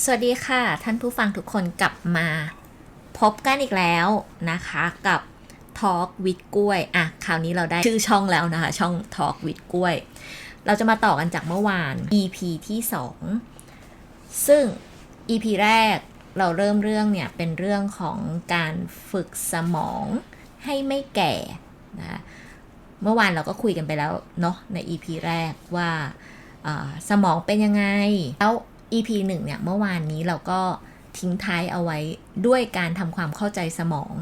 สวัสดีค่ะ ท่านผู้ฟังทุกคนกลับมา พบกันอีกแล้วนะคะกับ Talk with กล้วยอะคราวนี้เราได้ชื่อช่องแล้วนะคะ ช่อง Talk with กล้วย เราจะมาต่อกันจากเมื่อวาน EP ที่ 2 ซึ่ง EP แรกเราเริ่มเรื่องเนี่ย เป็นเรื่องของการฝึกสมองให้ไม่แก่นะเมื่อวานเราก็คุยกันไปแล้วเนาะใน EP แรกว่าสมองเป็นยังไง แล้ว EP หนึ่งเนี่ยเมื่อวานนี้เราก็ทิ้งท้ายเอาไว้ด้วยการทำความเข้าใจสมอง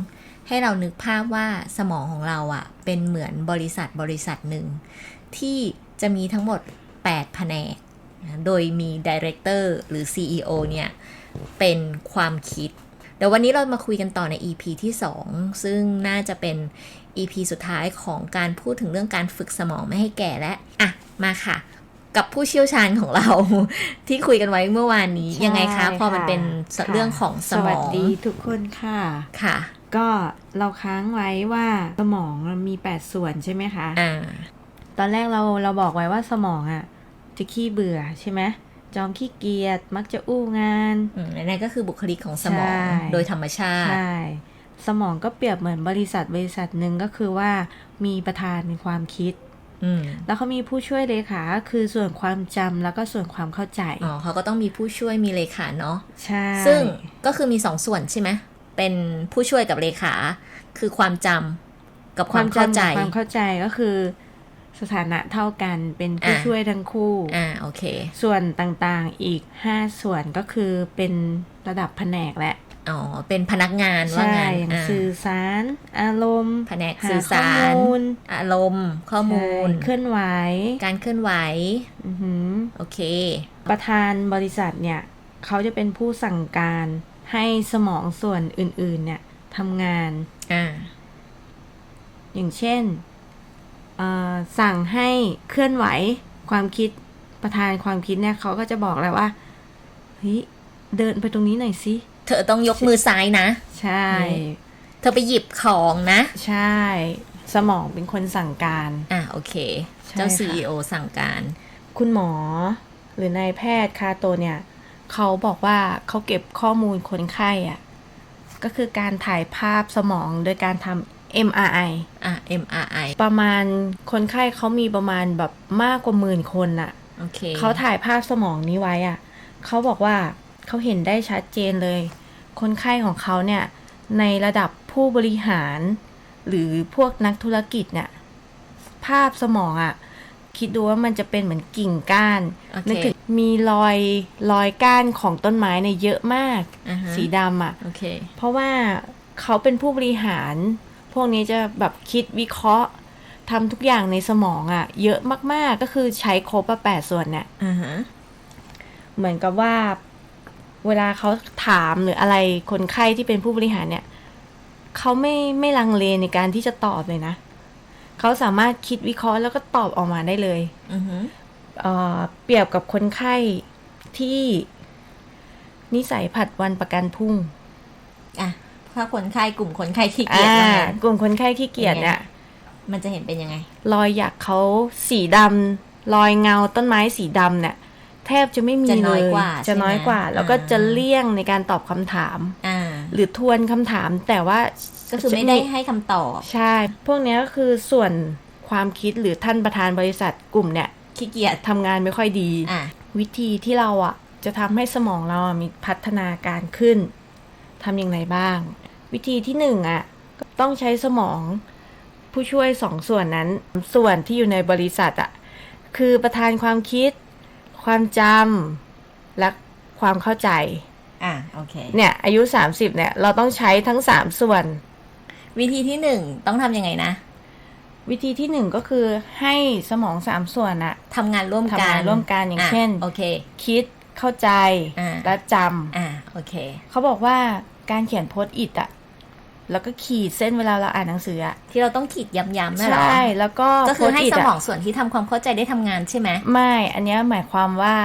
ให้เรานึกภาพว่าสมองของเราอะ่ะ เป็นเหมือนบริษัทบริษัทหนึ่ง ที่จะมีทั้งหมด 8 แผนก โดยมี Director หรือ CEO เนี่ย เป็นความคิดเดี๋ยววันนี้เรามาคุยกันต่อใน EP ที่ 2 ซึ่งน่าจะเป็น EP สุดท้ายของการพูดถึงเรื่องการฝึกสมองไม่ให้แก่และ อะ มาค่ะ กับผู้เชี่ยวชาญของเรา ที่คุยกันไว้เมื่อวานนี้ใช่ยังไงคะพอมันค่ะเป็นค่ะเรื่องของสมวัอสงดีทุกคนค่ะค่ะ ก็เราค้างไว้ว่าสมองมันมี8ส่วนใช่ไหมคะอ่าตอนแรกเราเราบอกไว้ว่าสมองอะ จะขี้เบื่อใช่ไหมจอมขี้เกียจมักจะอู้งานอืมนั่นก็คือบุคลิกของสมองใช่โดยธรรมชาติใช่สมองก็เปรียบเหมือนบริษัทบริษัทหนึ่งก็คือว่ามีประธานเป็นความคิดอืม แล้วเขามีผู้ช่วยเลขาก็คือส่วนความจำแล้วก็ส่วนความเข้าใจ อ๋อเขาก็ต้องมีผู้ช่วยมีเลขาเนาะ ใช่ ซึ่งก็คือมีสองส่วนใช่ไหม เป็นผู้ช่วยกับเลขา คือความจำกับความเข้าใจจำกับความเข้าใจก็คือสถานะเท่ากันเป็นผู้อะช่วยทั้งคู่ อ่าโอเค ส่วนต่างๆอีก5ส่วนก็คือเป็นระดับแผนกแหละ อ๋อ เป็นพนักงานว่าใช่งานอย่างอ่าสื่อสาร อารมณ์ แผนกหสื่อสารข้อมูลอารมณ์ ข้อมูลใช่เคลื่อนไหว การเคลื่อนไหวอือหือโอเค ประธานบริษัทเนี่ย เขาจะเป็นผู้สั่งการให้สมองส่วนอื่น ๆ เนี่ยทำงานอ่าอย่างเช่นเอ่อสั่งให้เคลื่อนไหวความคิดประธานความคิดเนี่ยเขาก็จะบอกแล้วว่าเฮ้ยเดินไปตรงนี้หน่อยสิเธอต้องยกมือซ้ายนะ ใช่ เธอไปหยิบของนะ ใช่ สมองเป็นคนสั่งการ อ่าโอเคใช่เจ้าค่ะ CEO สั่งการ คุณหมอ หรือนายแพทย์คาโตเนี่ย เขาบอกว่าเขาเก็บข้อมูลคนไข้อะก็คือการถ่ายภาพสมองโดยการทำ MRI อะ MRI ประมาณคนไข้เขามีประมาณแบบมากกว่าหมื่นคนอะโอเคเขาถ่ายภาพสมองนี้ไว้อะเขาบอกว่า เขาเห็นได้ชัดเจนเลย คนไข้ของเขาเนี่ยในระดับผู้บริหาร หรือพวกนักธุรกิจเนี่ยภาพสมองอะคิดดูว่ามันจะเป็นเหมือนกิ่งก้านโอเคนึกถึงมีรอยรอยก้านของต้นไม้เนี่ยเยอะมากอ่าฮะสีดำอะโอเคเพราะว่าเขาเป็นผู้บริหาร พวกนี้จะแบบคิดวิเคราะห์ทำทุกอย่างในสมองอะเยอะมากๆก็คือใช้ครบอะแปดส่วนเนี่ยอ่าฮะเหมือนกับว่า เวลาเขาถามหรืออะไรคนไข้ที่เป็นผู้บริหารเนี่ยเขาไม่ไม่ลังเลในการที่จะตอบเลยนะเขาสามารถคิดวิเคราะห์แล้วก็ตอบออกมาได้เลยอือฮึเอ่อเปรียบกับคนไข้ที่นิสัยผัดวันประกันพรุ่งอะถ้าคนไข้กลุ่มคนไข้ขี้เกีอ่ายจว่างั้นกลุ่มคนไข้ที่เกียจเนี่ยมันจะเห็นเป็นยังไง รอยหยักเขาสีดำรอยเงาต้นไม้สีดำเนี่ยแทบจะไม่มีจะน้เลอยยกว่าจะใช่ไหมน้อยกว่า แล้วก็อ่าจะเลี่ยงในการตอบคำถามอ่าหรือทวนคำถามแต่ว่าก็คือไม่ได้ให้คำตอบ ใช่ พวกเนี้ยก็คือส่วนความคิดหรือท่านประธานบริษัทกลุ่มเนี่ยขี้เกียจทำงานไม่ค่อยดีอะวิธีที่เราอะจะทำให้สมองเราอะมีพัฒนาการขึ้นทำอย่างไรบ้าง วิธีที่หนึ่งอะก็ต้องใช้สมองผู้ช่วยสองส่วนนั้น ส่วนที่อยู่ในบริษัทอะคือประธานความคิด ความจำและความเข้าใจ อะโอเค เนี่ยอายุ 30 เนี่ย เราต้องใช้ทั้ง 3 ส่วน วิธีที่หนึ่งต้องทำยังไงนะ วิธีที่หนึ่งก็คือให้สมองสามส่วนอะทำงานร่วมกันทำงานร่วมกันอย่างเช่นโอเคคิดเข้าใจอ่าและจอะโอเคำเขาบอกว่าการเขียนโพสต์อิทอะ แล้วก็ขีดเส้นเวลาเราอ่านหนังสืออะที่เราต้องขีดย้ำๆนั่นเหรอใช่แล้วก็ก็คือให้โพสต์สอิทมองอะส่วนที่ทำความเข้าใจได้ทำงานใช่ไหมไม่ อันเนี้ยหมายความว่า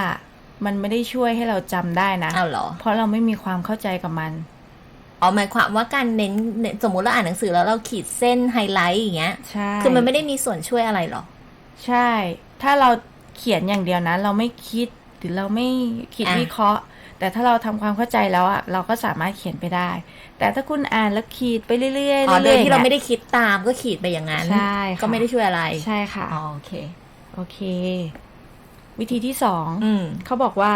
มันไม่ได้ช่วยให้เราจำได้นะอ้าวเหรอ เพราะเราไม่มีความเข้าใจกับมันอ๋อหมายความว่าการเน้นเน้นสมมุติเราอ่านหนังสือแล้วเราขีดเส้นไฮไลท์อย่างเงี้ยใช่คือมันไม่ได้มีส่วนช่วยอะไรหรอ ใช่ ถ้าเราเขียนอย่างเดียวนะ เราไม่คิดหรือเราไม่คิดอะวิเคราะห์ แต่ถ้าเราทำความเข้าใจแล้วอะเราก็สามารถเขียนไปได้ แต่ถ้าคุณอ่านแล้วขีดไปเรื่อยๆเรื่อยๆอ๋อโดยที่เราไม่นี่ได้คิดตามก็ขีดไปอย่างนั้นใช่ค่ะก็ไม่ได้ช่วยอะไรใช่ค่ะอ๋อโอเคโอเค วิธีที่สองอืมเขาบอกว่า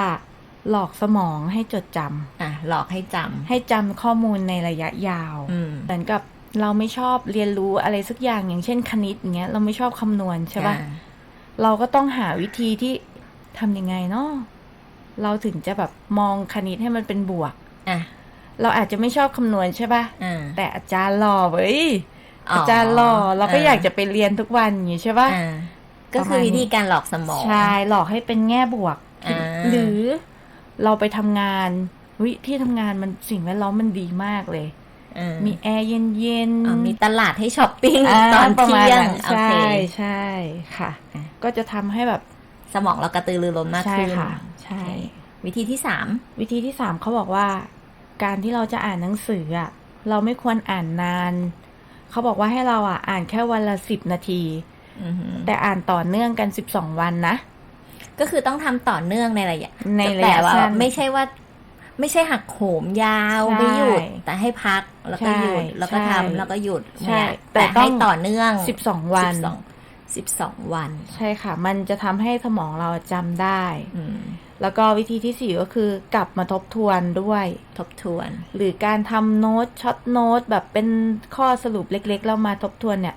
หลอกสมองให้จดจำอะ หลอกให้จำให้จำข้อมูลในระยะยาวอืมเหมือนกับเราไม่ชอบเรียนรู้อะไรสักอย่างอย่างเช่นคณิตอย่างเงี้ย เราไม่ชอบคำนวณใช่ปะอ่าเราก็ต้องหาวิธีที่ทำยังไงเนาะ เราถึงจะแบบมองคณิตให้มันเป็นบวก อะ เราอาจจะไม่ชอบคำนวณใช่ปะอ่าแต่อาจารย์หล่อเว้ยอาจารย์หล่อเราก็อยากจะไปเรียนทุกวันอย่างงี้ใช่ปะ อ่าก็คือวิธีการหลอกสมอง ใช่หลอกให้เป็นแง่บวก อ่า หรือเราไปทำงานวิที่ทำงานมันสิ่งแวดล้อมมันดีมากเลย อ่ามีแอร์เย็นอ๋อมีตลาดให้ช้อปปิ้งาตอนประมาณเที่ยงนั้นโอใช่เคใช่ค่ะ อะ ก็จะทำให้แบบ สมองเรากระตือรือร้นมากใช่ขึ้นค่ะ ใช่ วิธีที่สามวิธีที่สามเขาบอกว่า การที่เราจะอ่านหนังสืออะเราไม่ควรอ่านนาน เขาบอกว่าให้เราอะ อ่านแค่วันละสิบนาทีอือหือแต่อ่านต่อเนื่องกันสิบสองวันนะ ก็คือต้องทำต่อเนื่องในระยะในระแต่ยะว่าสั้นไม่ใช่ว่า ไม่ใช่หักโหมยาวใช่ไม่หยุด แต่ให้พักแล้วก็หยุดใช่แล้วก็ใช่ทำแล้วก็หยุดใช่เนี่ยแต่แต่ต้อให้งต่อเนื่องสิบสองวันสิบสองสิบสองวัน ใช่ค่ะ มันจะทำให้สมองเราจำได้อืม แล้วก็วิธีที่สี่ก็คือกลับมาทบทวนด้วย ทบทวน หรือการทำโน้ตช็อตโน้ตแบบเป็นข้อสรุปเล็กๆ แล้วมาทบทวนเนี่ย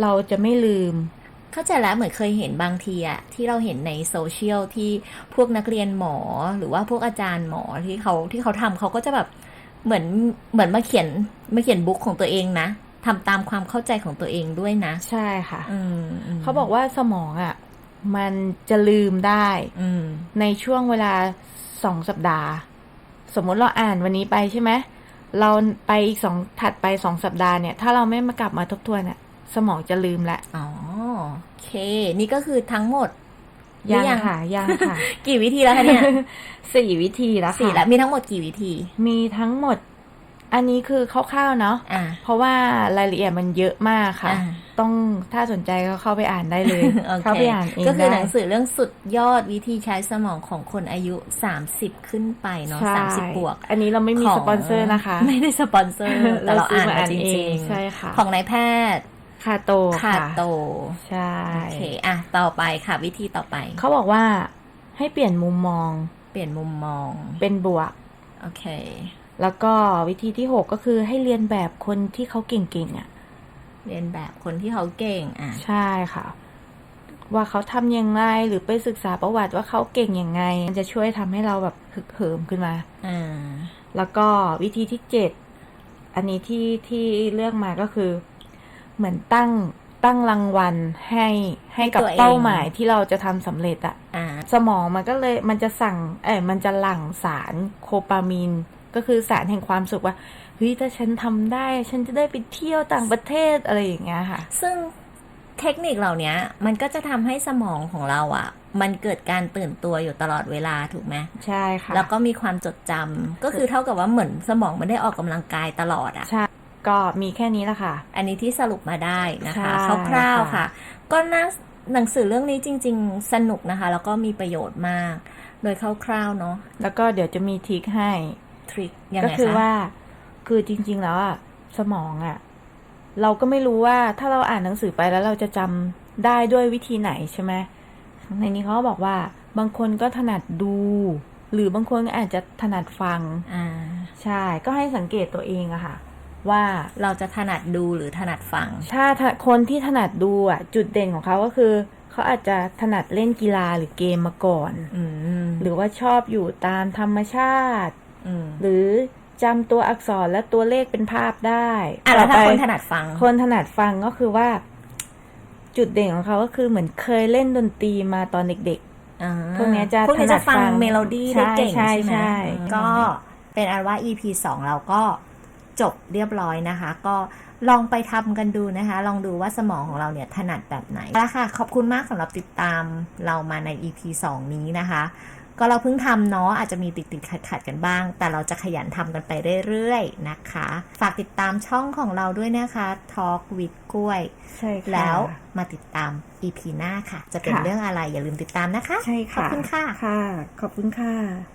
เราจะไม่ลืม เข้าใจแล้วเหมือนเคยเห็นบางทีอะที่เราเห็นในโซเชียลที่พวกนักเรียนหมอ หรือว่าพวกอาจารย์หมอที่เขาที่เขาทำเขาก็จะแบบเหมือนเหมือนมาเขียนมาเขียนบุ๊กของตัวเองนะทำตามความเข้าใจของตัวเองด้วยนะ ใช่ค่ะอืมมเขาบอกว่าสมองอะ มันจะลืมได้อืมในช่วงเวลาสองสัปดาห์ สมมติเราอ่านวันนี้ไปใช่ไหมเราไปอีกสองถัดไปสองสัปดาห์เนี่ย ถ้าเราไม่มากลับมาทบทวนอะสมองจะลืมละอ๋อโอเค นี่ก็คือทั้งหมดหรืยัองยังค่ะยังค่ะ กี่วิธีแล้วคะเนี่ยสี่วิธีแล้วค่ะสี่แล้วมีทั้งหมดกี่วิธี มีทั้งหมด อันนี้คือคร่าวๆเนาะอ่าเพราะว่ารายละเอียดมันเยอะมากค่ะอ่าต้องถ้าสนใจก็เข้าไปอ่านได้เลยโอเคเข้าไปอ่านเองก็คือหได้นังสือเรื่องสุดยอดวิธีใช้สมองของคนอายุ 30 ขึ้นไปเนาะใช่สามสิบบวก อันนี้เราไม่มีขงสปอนเซอร์นะคะ ไม่ได้สปอนเซอร์แต่เราอ่านมาจซื้ริงใช่ค่ะๆของนายแพทย์คาโตคาค่ะโต ใช่โอเคอะต่อไปค่ะวิธีต่อไป เขาบอกว่าให้เปลี่ยนมุมมอง เปลี่ยนมุมมอง เป็นบวก โอเค แล้วก็วิธีที่หกก็คือให้เรียนแบบคนที่เขาเก่งๆอะ เรียนแบบคนที่เขาเก่งอะ ใช่ค่ะ ว่าเขาทำอย่างไรหรือไปศึกษาประวัติว่าเขาเก่งอย่างไง มันจะช่วยทำให้เราแบบฮึกเหิมขึ้นมาอ่าแล้วก็วิธีที่เจ็ดอันนี้ที่ที่เลือกมาก็คือ เหมือนตั้งตั้งรางวัลให้ให้กับให้ตัวเองเป้าหมายที่เราจะทำสำเร็จอะอ่าสมองมันก็เลยมันจะสั่งเอ้ยมันจะหลั่งสารโคปามีน ก็คือสารแห่งความสุขว่าเฮ้ยถ้าฉันทำได้ ฉันจะได้ไปเที่ยวต่างประเทศอะไรอย่างเงี้ยค่ะ ซึ่งเทคนิคเหล่านี้มันก็จะทำให้สมองของเราอะ มันเกิดการตื่นตัวอยู่ตลอดเวลาถูกไหมใช่ค่ะ แล้วก็มีความจดจำก็คือเท่ากับว่าเหมือนสมองมันได้ออกกำลังกายตลอดอะใช่ก็มีแค่นี้ละค่ะ อันนี้ที่สรุปมาได้นะคะใช่คร่าวๆค่ะค่ะ ก็น่าหนังสือเรื่องนี้จริง ๆ สนุกนะคะ แล้วก็มีประโยชน์มาก โดยคร่าวๆเนาะแล้วก็เดี๋ยวจะมีทริคให้ ทริคยังก็ไงคือคะว่า คือจริง ๆ แล้วอะสมองอะเราก็ไม่รู้ว่าถ้าเราอ่านหนังสือไปแล้วเราจะจำได้ด้วยวิธีไหนใช่ไหมในนี้เขาก็บอกว่า บางคนก็ถนัดดู หรือบางคนก็อาจจะถนัดฟังอ่าใช่ ก็ให้สังเกตตัวเองอะค่ะ ว่าเราจะถนัดดูหรือถนัดฟัง ถ้าถ้าคนที่ถนัดดูอะจุดเด่นของเขาก็คือเขาอาจจะถนัดเล่นกีฬาหรือเกมมาก่อนอืมหรือว่าชอบอยู่ตามธรรมชาติอืม หรือจำตัวอักษรและตัวเลขเป็นภาพได้อะแล้วถ้าต่อไปคนถนัดฟัง คนถนัดฟังก็คือว่า จุดเด่นของเขาก็คือเหมือนเคยเล่นดนตรีมาตอนเด็กอ่าพวกเนี้ยจะพวกนี้จะฟังถนัดฟังเมโลดี้ได้เก่งใช่ใช่ไหมใช่ก็เป็นอันว่า EP 2เราก็จบเรียบร้อยนะคะ ก็ลองไปทำกันดูนะคะ ลองดูว่าสมองของเราเนี่ยถนัดแบบไหนแล้วค่ะ ขอบคุณมากสำหรับติดตามเรามาใน EP 2 นี้นะคะ ก็เราเพิ่งทำเนาะอาจจะมีติดติดขัดขัดๆกันบ้าง แต่เราจะขยันทำกันไปเรื่อยๆนะคะ ฝากติดตามช่องของเราด้วยนะคะ Talk with กล้วยๆใช่ค่ะแล้วมาติดตาม EP หน้าค่ะ จะเป็นค่ะเรื่องอะไรอย่าลืมติดตามนะคะ ใช่ขอบค่ะคุณค่ะ ค่ะ ขอบคุณค่ะ